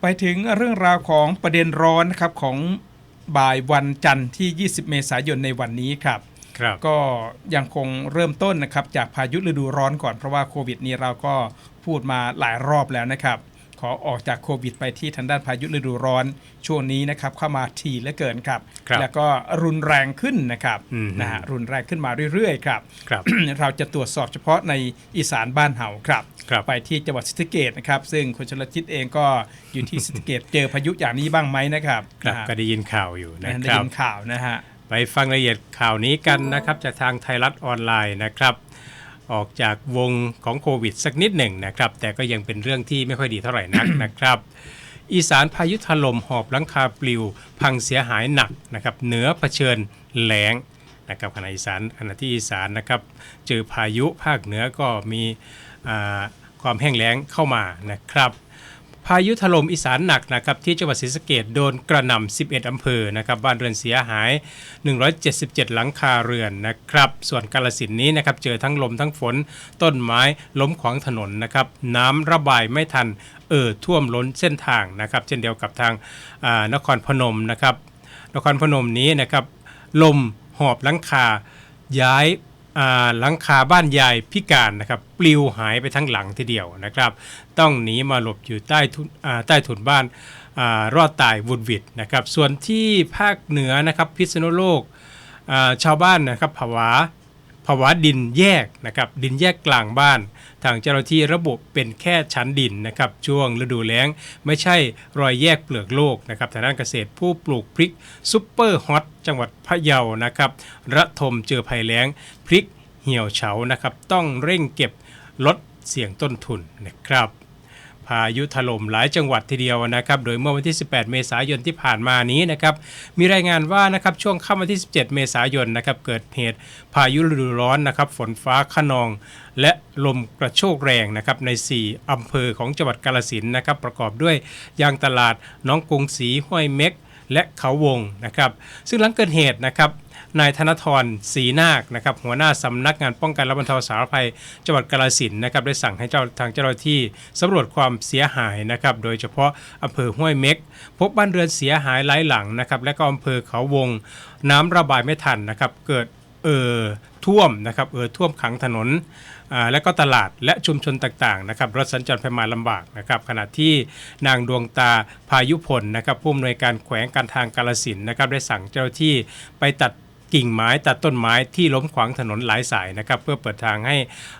ไปถึงเรื่องราวของประเด็นร้อนนะครับของบ่ายวันจันทร์ที่ 20 เมษายนในวันนี้ครับครับก็ยังคงเริ่มต้นนะครับจากพายุฤดูร้อนก่อนเพราะว่าโควิดนี้เราก็พูดมาหลายรอบแล้วนะครับ ขอออกจากโควิดไปที่ทางด้านพายุฤดูร้อนช่วงนี้นะครับเข้ามาทีเหลือเกินครับ ครับแล้วก็รุนแรงขึ้นนะครับอืมนะฮะรุนแรงขึ้นมาเรื่อยๆครับ ครับ เราจะตรวจสอบเฉพาะในอีสานบ้านเฮาครับ ครับ ไปที่จังหวัดศรีสะเกดนะครับ ซึ่งคุณชลทิศเองก็อยู่ที่ ศรีสะเกดเจอพายุอย่างนี้บ้างไหมนะครับครับนะฮะก็ได้ยินข่าวอยู่นะได้ครับ ยินข่าวนะฮะ ไปฟังรายละเอียดข่าวนี้กันนะครับจากทางไทยรัฐออนไลน์นะครับ ออกจากวงของโควิดสักนิดหนึ่งนะครับ แต่ก็ยังเป็นเรื่องที่ไม่ค่อยดีเท่าไหร่นักนะครับ อีสานพายุถล่มหอบหลังคาปลิว พังเสียหายหนักนะครับเหนือเผชิญแล้งนะครับขณะอีสานขณะที่อีสานนะครับเจอพายุภาคเหนือก็มีอ่าความแห้งแล้งเข้ามานะครับ พายุถล่มอีสานหนักนะครับที่จังหวัดศรีสะเกดโดนกระหน่ำ 11 อำเภอนะครับบ้านเรือนเสียหาย 177 หลังคาเรือนนะครับส่วนกาลสินนี้นะครับเจอทั้งลมทั้งฝน ต้นไม้ล้มขวางถนนนะครับน้ำระบายไม่ทันเอ่อท่วมล้นเส้นทางนะครับเช่นเดียวกับทางนครพนมนะครับนครพนมนี้นะครับลมหอบหลังคาย้าย หลังคาบ้านยายพิการนะครับปลิวหายไปทั้งหลังทีเดียวนะครับ ต้องหนีมาหลบอยู่ใต้ทุนใต้ถุนบ้านอารอดตายวุนวิดนะครับ ส่วนที่ภาคเหนือนะครับพิษณุโลกชาวบ้านนะครับผวาผวาดินแยกนะครับดินแยกกลางบ้าน ทางเจ้าหน้าที่ระบุเป็นแค่ชั้นดินนะครับช่วงฤดูแล้งไม่ใช่รอยแยกเปลือกโลกนะครับทางด้านเกษตรผู้ปลูกพริกซุปเปอร์ฮอตจังหวัดพะเยานะครับระทมเจอภัยแล้งพริกเหี่ยวเฉานะครับต้องเร่งเก็บลดเสี่ยงต้นทุนนะครับ พายุถล่มหลายจังหวัดทีเดียวนะครับ โดยเมื่อวันที่ 18 เมษายนที่ผ่านมานี้นะครับ มีรายงานว่านะครับช่วงค่ำวันที่ 17 เมษายนนะครับเกิดเหตุพายุฤดูร้อนนะครับ ฝนฟ้าขนอง และลมกระโชกแรงนะครับใน 4 อำเภอของจังหวัดกาลสินนะครับ ประกอบด้วยยางตลาดน้องกรุงศรีห้วยเม็กและเขาวงนะครับ ซึ่งหลังเกิดเหตุนะครับ นายธนทรศรีนาคนะครับหัวหน้าสำนักงานป้องกันและบรรเทาสาธารณภัยจังหวัดกาฬสินธุ์นะครับได้สั่งให้เจ้าทางเจ้าหน้าที่สำรวจความเสียหายนะครับโดยเฉพาะอำเภอห้วยเม็ก พบบ้านเรือนเสียหายหลายหลังนะครับและก็อำเภอเขาวง น้ำระบายไม่ทันนะครับเกิดเอ่อท่วมนะครับเอ่อท่วมขังถนนอ่าและก็ตลาดและชุมชนต่างๆนะครับรถสัญจรไปมาลำบากนะครับขณะที่นางดวงตาพายุพลนะครับผู้อำนวยการแขวงการทางกาลสินนะครับได้สั่งเจ้าหน้าที่ไปตัด กิ่งไม้ตัดต้นไม้ที่ล้มขวางถนนหลายสายนะครับ เพื่อเปิดทางให้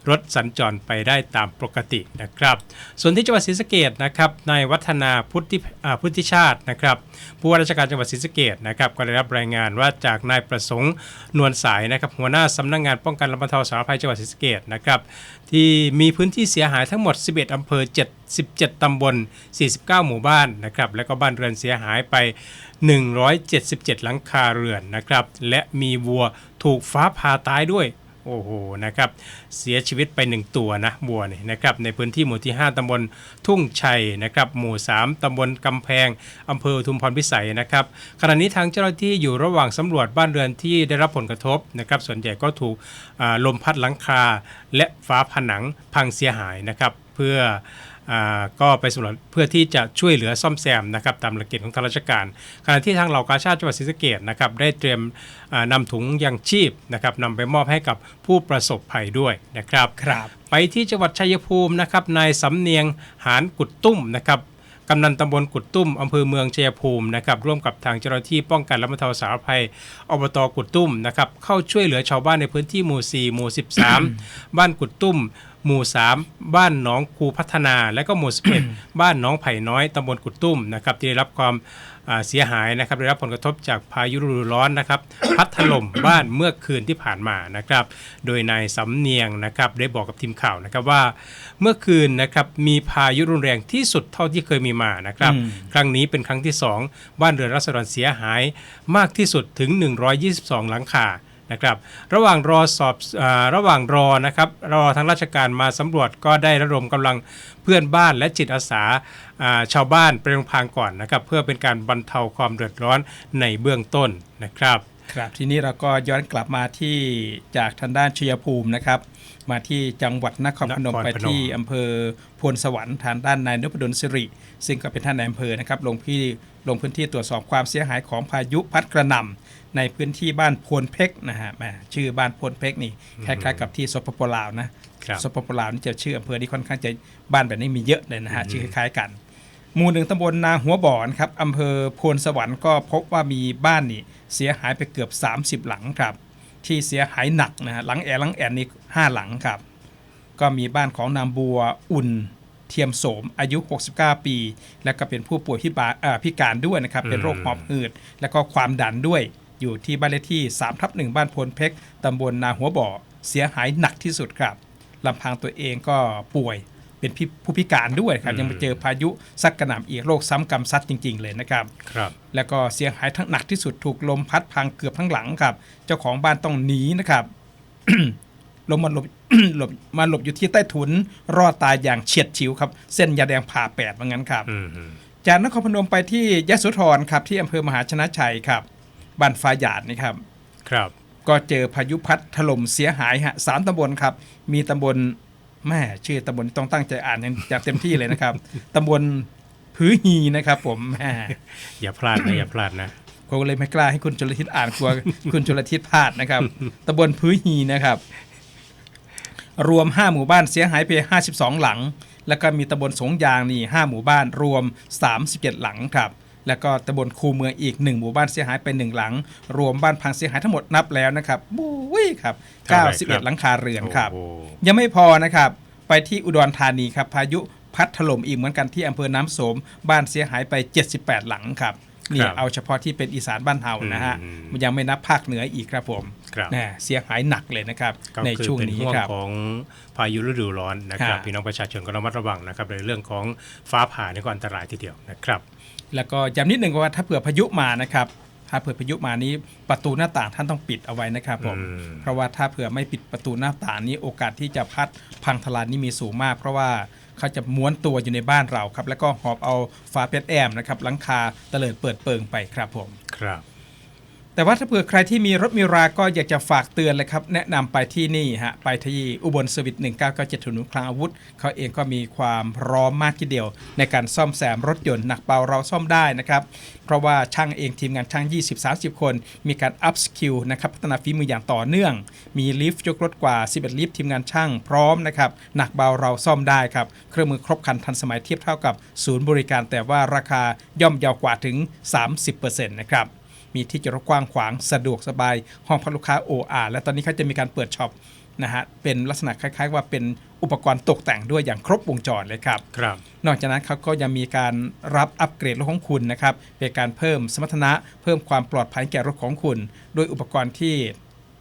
รถสัญจรไปได้ตามปกตินะครับ ส่วนที่จังหวัดศรีสะเกดนะครับนายวัฒนาพุทธิพุทธิชาตินะครับผู้ว่าราชการจังหวัดศรีสะเกดนะครับก็ได้รับรายงานว่าจากนายประสงค์นวลสายนะครับหัวหน้าสำนักงานป้องกันและบรรเทาสาธารณภัยจังหวัดศรีสะเกดนะครับที่มีพื้นที่เสียหายทั้งหมด 11 อำเภอ 7 77ตำบล 49 หมู่บ้านนะครับแล้วก็บ้านเรือนเสียหายไป 177 หลังคาเรือนนะครับและมีวัวถูกฟ้าผ่าตายด้วยโอ้โห นะครับ เสียชีวิตไป 1 ตัวนะบัวเนี่ยนะครับ ในพื้นที่หมู่ที่ 5ตำบลทุ่งชัยนะครับ หมู่ 3ตำบลกำแพงอำเภอทุมพรพิสัยนะครับ ขณะนี้ทางเจ้าหน้าที่อยู่ระหว่างสำรวจบ้านเรือนที่ได้รับผลกระทบนะครับ ส่วนใหญ่ก็ถูกลมพัดหลังคา และฟ้าผนังพังเสียหายนะครับ เพื่อ ก็ไปสำรวจเพื่อที่จะช่วยเหลือซ่อมแซมนะครับตามหลักเกณฑ์ของทางราชการ ขณะที่ทางเหล่ากาชาติจังหวัดศรีสะเกดนะครับได้เตรียมอ่านำถุงยังชีพนะครับนำไปมอบให้กับผู้ประสบภัยด้วยนะครับครับไปที่จังหวัดชัยภูมินะครับนายสำเนียงหานกุดตุ้มนะครับกำนันตำบลกุดตุ้มอำเภอเมืองชัยภูมินะครับร่วมกับทางเจ้าหน้าที่ป้องกันและบรรเทาสาธารณภัยอบตกุดตุ้มนะครับเข้าช่วยเหลือชาวบ้านในพื้นที่หมู่ 4 หมู่ 13 บ้านกุดตุ้ม หมู่ 3 บ้านหนองคูพัฒนา และก็หมู่ 11 บ้านหนองไผ่น้อยตำบลกุดตุ้มนะครับที่ได้รับความอ่าเสียหายนะครับได้รับผลกระทบจากพายุฤดูร้อนนะครับพัดถล่มบ้านเมื่อคืนที่ผ่านมานะครับ โดยนายสำเนียงนะครับได้บอกกับทีมข่าวนะครับว่า เมื่อคืนนะครับมีพายุรุนแรงที่สุดเท่าที่เคยมีมานะครับอืมครั้งนี้เป็นครั้งที่ 2 บ้านเรือนรัษฎรเสียหายมากที่สุดถึง 122 หลังคา นะครับ ระหว่างรอสอบอาระหว่างรอนะครับรอทางราชการมาสำรวจก็ได้ระดมกำลังเพื่อนบ้านและจิตอาสาอ่าชาวบ้านไปโรงพยาบาลก่อนนะครับ เพื่อเป็นการบรรเทาความเดือดร้อนในเบื้องต้นนะครับครับทีนี้เราก็ย้อนกลับมาที่จากทางด้านชัยภูมินะครับ มาที่จังหวัดนครพนมนครพนมไปที่อำเภอพลสวรรค์ทางด้านนายนพดลสิริ ซึ่งก็เป็นท่านนายอำเภอนะครับลงพี่ลงพื้นที่ตรวจสอบความเสียหายของพายุพัดกระหน่ำ ในพื้นที่บ้านพวนเพกนะฮะแหมชื่อบ้านพวนเพกนี่คล้ายๆกับที่สปปลาวนะครับสปปลาวนี่จะชื่ออำเภอที่ค่อนข้างจะบ้านแบบนี้มีเยอะเลยนะฮะชื่อคล้ายๆกันหมู่หนึ่งตำบลนาหัวบ่อนครับอำเภอโพนสวรรค์ก็พบว่ามีบ้านนี่เสียหายไปเกือบ 30 หลังครับ ที่เสียหายหนักนะฮะหลังแอร์หลังแอนนี่ห้าหลังครับ ก็มีบ้านของนางบัวอุ่นเทียมโสมอายุ 69 ปี แล้วก็เป็นผู้ป่วยพิบาเอ่อพิการด้วยนะครับ เป็นโรคหอบหืด แล้วก็ความดันด้วย อยู่ที่บ้านเลขที่3ทับ1บ้านพลเพกตำบลนาหัวบ่อ เสียหายหนักที่สุดครับลำพังตัวเองก็ป่วยเป็นพิผู้พิการด้วยครับ ยังมาเจอพายุซัดกระหน่ำอีกโรคซ้ำกรรมซัดจริง ๆ เลยนะครับครับ แล้วก็เสียหายทั้งหนักที่สุดถูกลมพัดพังเกือบทั้งหลังครับ เจ้าของบ้านต้องหนีนะครับลงมาหลบหลบมาหลบอยู่ที่ใต้ถุน รอดตายอย่างเฉียดฉิวครับ เส้นยาแดงผ่าแปดว่างั้นครับอืมอืมจากนครพนมไปที่ยะโสธรครับที่อำเภอมหาชนะชัยครับ บ้านฟ้าหยาดนี่ครับ ครับ ก็เจอพายุพัดถล่มเสียหายฮะสามตำบลครับ มีตำบลแม่ชื่อตำบลต้องตั้งใจอ่านอย่างเต็มที่เลยนะครับ ตำบลผือฮีนะครับผมแม่อย่าพลาดนะอย่าพลาดนะผมก็เลยไม่กล้าให้คุณชลทิศอ่านกลัวคุณชลทิศพลาดนะครับตำบลพื้ฮีนะครับ รวม 5 หมู่บ้านเสียหายไป 52 หลัง แล้วก็มีตำบลสงยางนี่5หมู่บ้านรวม 37 หลังครับ แล้วก็ตำบลคูเมืองอีก 1 หมู่บ้านเสียหายไป1หลัง รวมบ้านพังเสียหายทั้งหมดนับแล้วนะครับบุ้ยครับเท่าไหร่ครับ91หลังคาเรือนครับโอ้โหยังไม่พอนะครับไปที่อุดรธานีครับพายุพัดถล่มอีกเหมือนกันที่อำเภอน้ำโสม บ้านเสียหายไป 78 หลังครับนี่ครับเอาเฉพาะที่เป็นอีสานบ้านเฮานะฮะอืมมันยังไม่นับภาคเหนืออีกครับผมครับแน่เสียหายหนักเลยนะครับก็ในคือช่วงเป็นนี้ห่วงครับของพายุฤดูร้อนนะครับค่ะพี่น้องประชาชนก็ระมัดระวังนะครับในเรื่องของฟ้าผ่านี่ก็อันตรายทีเดียวนะครับ แล้วก็ย้ำนิดหนึ่งว่าถ้าเผื่อพายุมานะครับถ้าเผื่อพายุมานี้ประตูหน้าต่างท่านต้องปิดเอาไว้นะครับผมอืมเพราะว่าถ้าเผื่อไม่ปิดประตูหน้าต่างนี้โอกาสที่จะพัดพังทลายนี่มีสูงมาก เพราะว่าเขาจะม้วนตัวอยู่ในบ้านเราครับ แล้วก็หอบเอาฝาเพชรแอมนะครับหลังคาเตลิดเปิดเปิงไปครับผมครับ แต่ว่าถ้าเผื่อใครที่มีรถมีราก็อยากจะฝากเตือนเลยครับ แนะนำไปที่นี่ฮะ ไปที่อุบลสวิต1997ถนนคลังอาวุธ เขาเองก็มีความพร้อมมากทีเดียว ในการซ่อมแซมรถยนต์หนักเบาเราซ่อมได้นะครับ เพราะว่าช่างเองทีมงานช่าง 20-30 คน มีการอัพสกิลนะครับพัฒนาฝีมืออย่างต่อเนื่อง มีลิฟต์ยกรถกว่า 11 ลิฟต์ทีมงานช่างพร้อมนะครับหนักเบาเราซ่อมได้ครับเครื่องมือครบครันทันสมัยเทียบเท่ากับศูนย์บริการ แต่ว่าราคาย่อมเยาวกว่าถึง 30%นะครับ มีที่จอดรถกว้างขวางสะดวกสบาย ห้องพักลูกค้า OR และตอนนี้เขาจะมีการเปิดช็อปนะฮะเป็นลักษณะคล้าย ๆ ว่าเป็นอุปกรณ์ตกแต่งด้วยอย่างครบวงจรเลยครับครับ นอกจากนั้นเขาก็ยังมีการรับอัปเกรดรถของคุณนะครับเป็นการเพิ่มสมรรถนะ เพิ่มความปลอดภัยแก่รถของคุณ ด้วยอุปกรณ์ที่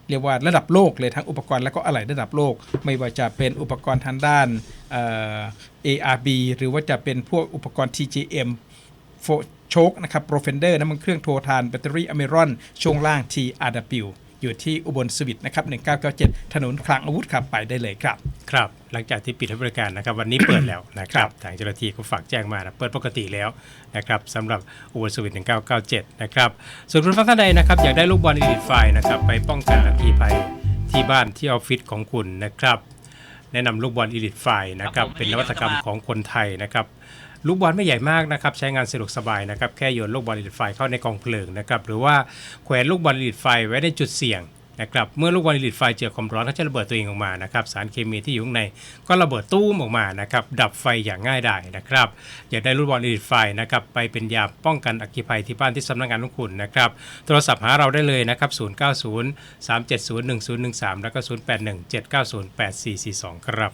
เรียกว่าระดับโลกเลยทั้งอุปกรณ์และก็อะไหล่ระดับโลก ไม่ว่าจะเป็นอุปกรณ์ทางด้านเอ่อ ARB หรือว่าจะเป็นพวกอุปกรณ์ TGM โฟโชคนะครับโปรเฟนเดอร์น้ำมันเครื่องโทรทานแบตเตอรี่อเมรอนช่วงล่าง TRW อยู่ที่อุบลสวิตนะครับ 1997 ถนนคลังอาวุธขับไปได้เลยครับ ครับ หลังจากที่ปิดให้บริการนะครับ วันนี้เปิดแล้วนะครับ ทางเจ้าหน้าที่ก็ฝากแจ้งมานะเปิดปกติแล้วนะครับสำหรับอุบลสวิต1997 นะครับ ส่วนคุณฟังท่านใดนะครับ อยากได้ลูกบอลอีลิทไฟนะครับ ไปป้องกันอัคคีภัยที่บ้านที่ออฟฟิศของคุณนะครับ แนะนำลูกบอลอีลิทไฟนะครับ เป็นนวัตกรรมของคนไทยนะครับ ลูกบอลไม่ใหญ่มากนะครับใช้งานสะดวกสบายนะครับแค่โยนลูกบอลอีลิทไฟเข้าในกองเพลิงนะครับหรือว่าแขวนลูกบอลอีลิทไฟไว้ในจุดเสี่ยงนะครับเมื่อลูกบอลอีลิทไฟเจอความร้อนก็จะระเบิดตัวเองออกมานะครับสารเคมีที่อยู่ข้างในก็ระเบิดตู้มออกมานะครับดับไฟอย่างง่ายดายนะครับอยากได้ลูกบอลอีลิทไฟนะครับไปเป็นยาป้องกันอัคคีภัยที่บ้านที่สำนักงานของคุณนะครับโทรศัพท์หาเราได้เลยนะครับ 090 370 1013 แล้วก็ 081 790 8442 ครับ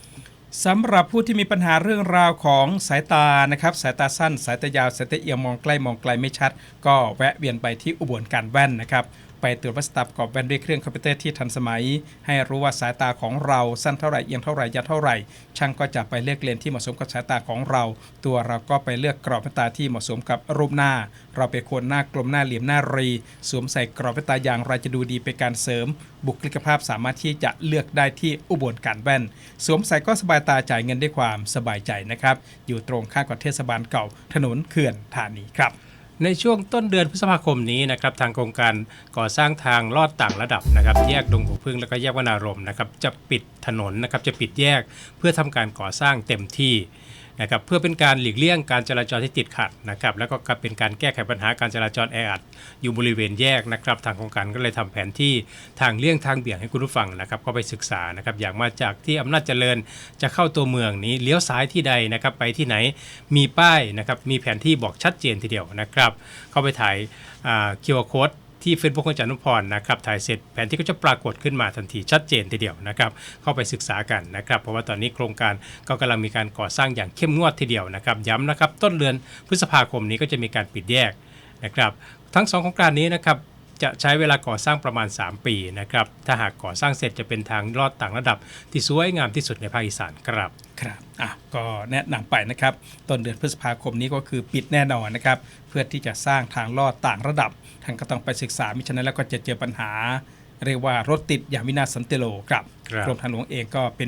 สำหรับผู้ที่มีปัญหาเรื่องราวของสายตานะครับ สายตาสั้น สายตายาว สายตาเอียงมองใกล้มองไกลไม่ชัด ก็แวะเวียนไปที่อุบลการแว่นนะครับ ไปตรวจวัดสายตาประกอบแว่นด้วยเครื่องคอมพิวเตอร์ที่ทันสมัย ให้รู้ว่าสายตาของเราสั้นเท่าไหร่เอียงเท่าไหร่ยาวเท่าไหร่ ช่างก็จะไปเลือกเลนที่เหมาะสมกับสายตาของเรา ตัวเราก็ไปเลือกกรอบแว่นตาที่เหมาะสมกับรูปหน้า เราไปโคนหน้ากลมหน้าเหลี่ยมหน้ารี สวมใส่กรอบแว่นตาอย่างไรจะดูดีเป็นการเสริม บุคลิกภาพสามารถที่จะเลือกได้ที่อุบลการแว่น สวมใส่ก็สบายตาจ่ายเงินด้วยความสบายใจนะครับอยู่ตรงข้ามกับเทศบาลเก่าถนนเขื่อนธานีครับ ในช่วงต้นเดือนพฤษภาคมนี้นะครับทางโครงการก่อสร้างทางลอดต่างระดับนะครับ แยกดงหัวพึ่งแล้วก็แยกวนารมนะครับจะปิดถนนนะครับจะปิดแยกเพื่อทำการก่อสร้างเต็มที่ นะครับเพื่อเป็นการหลีกเลี่ยงการจราจรที่ติดขัดนะครับแล้วก็เป็นการแก้ไขปัญหาการจราจรแออัดอยู่บริเวณแยกนะครับทางโครงการก็เลยทำแผนที่ทางเลี่ยงทางเบี่ยงให้คุณผู้ฟังนะครับก็ไปศึกษานะครับอย่างมาจากที่อำนาจเจริญจะเข้าตัวเมืองนี้เลี้ยวซ้ายที่ใดนะครับไปที่ไหนมีป้ายนะครับมีแผนที่บอกชัดเจนทีเดียวนะครับเข้าไปถ่ายคิวอาร์โค้ด ที่ Facebook ของอาจารย์นุพรนะครับถ่ายเสร็จแผนที่ก็จะปรากฏขึ้นมาทันทีชัดเจนทีเดียวนะครับเข้าไปศึกษากันนะครับ เพราะว่าตอนนี้โครงการก็กำลังมีการก่อสร้างอย่างเข้มงวดทีเดียวนะครับย้ำนะครับต้นเดือนพฤษภาคมนี้ก็จะมีการปิดแยกนะครับทั้งสองโครงการนี้นะครับ จะใช้เวลาก่อสร้างประมาณ 3 ปีนะครับ ถ้าหากก่อสร้างเสร็จจะเป็นทางลอดต่างระดับ ที่สวยงามที่สุดในภาคอีสานครับ ครับ อะ ก็แนะนำไปนะครับ ต้นเดือนพฤษภาคมนี้ก็คือปิดแน่นอนนะครับ เพื่อที่จะสร้างทางลอดต่างระดับ ท่านก็ต้องไปศึกษา มิฉะนั้นแล้วก็จะเจอปัญหา เรียกว่ารถติดอย่างวินาศสันติโลครับครับกรมทางหลวงเองก็เป็น